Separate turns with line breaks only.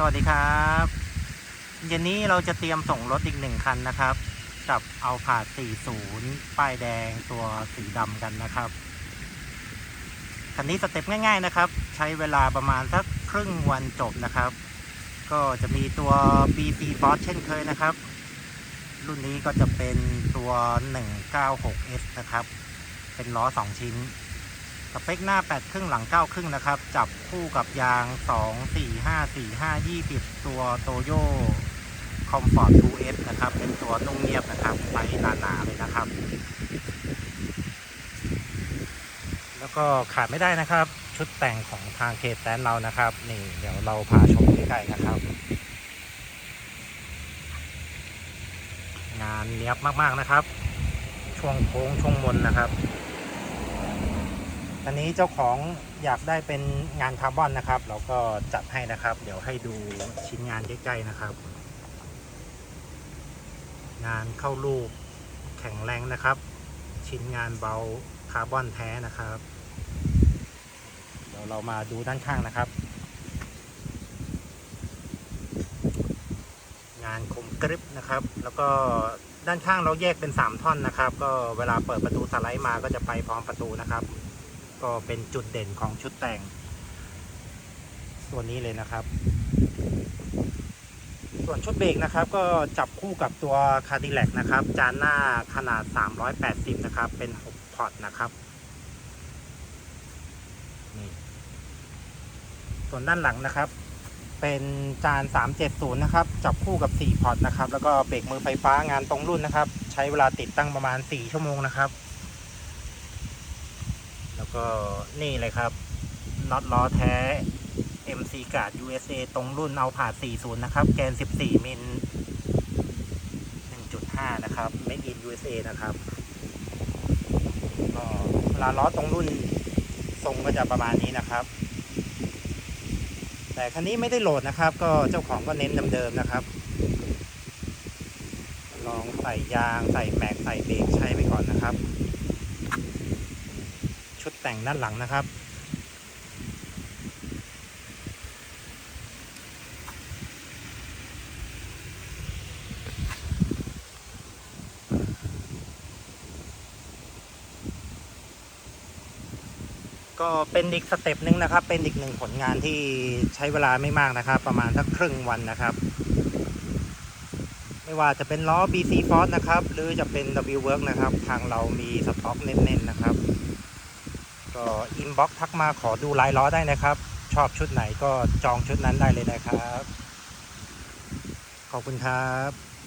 สวัสดีครับเย็นนี้เราจะเตรียมส่งรถอีกหนึ่งคันนะครับ กับเอาผาด40 ป้ายแดงตัวสีดำกันนะครับ คันนี้สเต็ปง่ายๆนะครับ ใช้เวลาประมาณสักครึ่งวันจบนะครับ ก็จะมีตัว BC Force เช่นเคยนะครับ รุ่นนี้ก็จะเป็นตัว 196S นะครับ เป็นล้อ 2 ชิ้น สเปคหน้า 8 ครึ่งหลัง 9 ครึ่งนะครับ จับคู่กับยาง 2 4 5 4 5 20 ตัวโตโยคอมฟอร์ต 2S นะครับ เป็นตัวนุ่งเงียบนะครับไซส์หนาๆเลยนะครับ แล้วก็ขาดไม่ได้นะครับ ชุดแต่งของทางเคสแตนเรานะครับ นี่เดี๋ยวเราพาชมใกล้ๆนะครับ งานเนี้ยบมากๆนะครับ ช่วงโค้งช่วงมนนะครับ อันนี้เจ้าของอยากได้เป็นงานคาร์บอนนะครับ เราก็จัดให้นะครับ เดี๋ยวให้ดูชิ้นงานใกล้ๆนะครับ งานเข้ารูปแข็งแรงนะครับ ชิ้นงานเบาคาร์บอนแท้นะครับเดี๋ยวเรามาดูด้านข้างนะครับ งานคมกริบนะครับ แล้วก็ด้านข้างเราแยกเป็น 3 ท่อนนะครับ ก็เวลาเปิดประตูสไลด์มาก็จะไปพร้อมประตูนะครับ ก็เป็นจุดเด่นของชุดแต่ง ตัวนี้เลยนะครับ ส่วนชุดเบรกนะครับ ก็จับคู่กับตัวคาร์ดิแลกนะครับ จานหน้าขนาด 380 นะครับ เป็น 6 พอร์ตนะครับนี่ส่วนด้านหลังนะครับ เป็นจาน 370 นะครับ จับคู่กับ 4 พอร์ตนะครับ แล้วก็เบรกมือไฟฟ้างานตรงรุ่นนะครับ ใช้เวลาติดตั้งประมาณ 4 ชั่วโมงนะครับ แล้วก็นี่เลยครับน็อตล้อแท้ MC กาด USA ตรงรุ่นเอาผ่า40 นะครับ แกน 14 มิล 1.5 นะครับ Made in USA นะครับก็เวลาล้อตรงรุ่นทรงก็จะประมาณนี้นะครับ แต่คันนี้ไม่ได้โหลดนะครับ ก็เจ้าของก็เน้นเดิมๆนะครับ ลองใส่ยางใส่แม็กใส่เบรกใช้ไปก่อนนะครับ ชุดแต่งด้านหลังนะครับ ก็เป็นอีกสเต็ปหนึ่งนะครับ เป็นอีกหนึ่งผลงานที่ใช้เวลาไม่มากนะครับ ประมาณสักครึ่งวันนะครับไม่ว่าจะเป็นล้อ BC Force นะครับ หรือจะเป็น W Work นะครับ ทางเรามีสต็อกเน้นๆนะครับ ก็อินบ็อกซ์ทักมาขอดูลายล้อได้นะครับ ชอบชุดไหนก็จองชุดนั้นได้เลยนะครับ ขอบคุณครับ